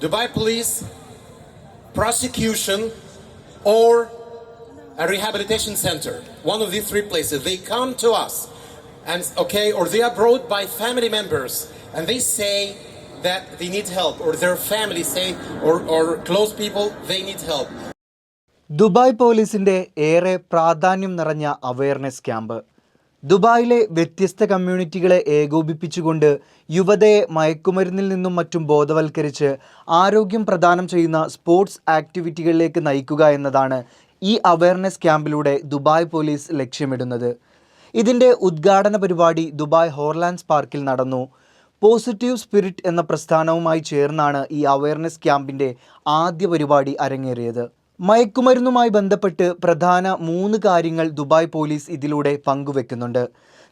Dubai police, prosecution, or a rehabilitation center. One of these three places. They come to us and okay, or they are brought by family members and they say that they need help, or their family say, or, or close people, they need help. Dubai പോലീസിന്റെ ഏറെ പ്രാധാന്യം നിറഞ്ഞ awareness camp ദുബായിലെ വ്യത്യസ്ത കമ്മ്യൂണിറ്റികളെ ഏകോപിപ്പിച്ചുകൊണ്ട് യുവതയെ മയക്കുമരുന്നിൽ നിന്നും മറ്റും ബോധവൽക്കരിച്ച് ആരോഗ്യം പ്രദാനം ചെയ്യുന്ന സ്പോർട്സ് ആക്ടിവിറ്റികളിലേക്ക് നയിക്കുക എന്നതാണ് ഈ അവയർനെസ് ക്യാമ്പിലൂടെ ദുബായ് പോലീസ് ലക്ഷ്യമിടുന്നത്. ഇതിന്റെ ഉദ്ഘാടന പരിപാടി ദുബായ് ഹോർലാൻഡ്സ് പാർക്കിൽ നടന്നു. പോസിറ്റീവ് സ്പിരിറ്റ് എന്ന പ്രസ്ഥാനവുമായി ചേർന്നാണ് ഈ അവയർനെസ് ക്യാമ്പിന്റെ ആദ്യ പരിപാടി അരങ്ങേറിയത്. മയക്കുമരുന്നുമായി ബന്ധപ്പെട്ട് പ്രധാന മൂന്ന് കാര്യങ്ങൾ ദുബായ് പോലീസ് ഇതിലൂടെ പങ്കുവെക്കുന്നുണ്ട്.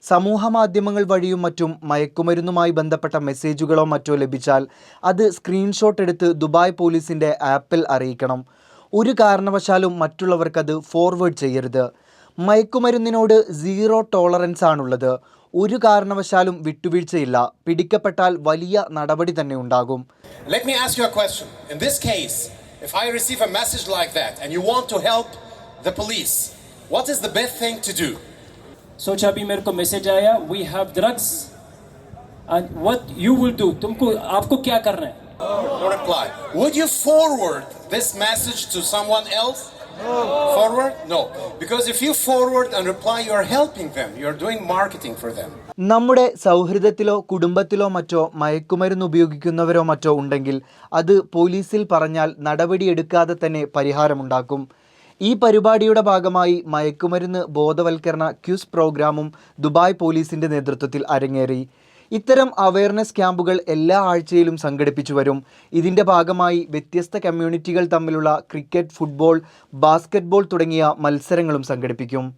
സമൂഹ മാധ്യമങ്ങൾ വഴിയും മറ്റും മയക്കുമരുന്നുമായി ബന്ധപ്പെട്ട മെസ്സേജുകളോ മറ്റോ ലഭിച്ചാൽ അത് സ്ക്രീൻഷോട്ട് എടുത്ത് ദുബായ് പോലീസിന്റെ ആപ്പിൽ അറിയിക്കണം. ഒരു കാരണവശാലും മറ്റുള്ളവർക്കത് ഫോർവേഡ് ചെയ്യരുത്. മയക്കുമരുന്നിനോട് സീറോ ടോളറൻസ് ആണുള്ളത് ഒരു കാരണവശാലും വിട്ടുവീഴ്ചയില്ല. പിടിക്കപ്പെട്ടാൽ വലിയ നടപടി തന്നെ ഉണ്ടാകും. Let me ask question. In this case, if I receive a message like that and you want to help the police, what is the best thing to do? सोचा अभी मेरे को मैसेज आया we have drugs and what you will do तुमको आपको क्या करना है No reply. Would you forward this message to someone else? Forward? No. Because if you forward and reply, you are helping them. You are doing marketing for them. നമ്മുടെ സൗഹൃദത്തിലോ കുടുംബത്തിലോ മറ്റോ മയക്കുമരുന്ന് ഉപയോഗിക്കുന്നവരോ മറ്റോ ഉണ്ടെങ്കിൽ അത് പോലീസിൽ പറഞ്ഞാൽ നടപടിയെടുക്കാതെ തന്നെ പരിഹാരമുണ്ടാക്കും ഈ പരിപാടിയുടെ ഭാഗമായി മയക്കുമരുന്ന് ബോധവൽക്കരണ ക്യൂസ് പ്രോഗ്രാമും ദുബായ് പോലീസിന്റെ നേതൃത്വത്തിൽ അരങ്ങേറി ഇത്തരം അവയർനെസ് ക്യാമ്പുകൾ എല്ലാ ആഴ്ചയിലും സംഘടിപ്പിച്ചു വരും. ഇതിന്റെ ഭാഗമായി വ്യത്യസ്ത കമ്മ്യൂണിറ്റികൾ തമ്മിലുള്ള ക്രിക്കറ്റ് ഫുട്ബോൾ ബാസ്ക്കറ്റ്ബോൾ തുടങ്ങിയ മത്സരങ്ങളും സംഘടിപ്പിക്കും.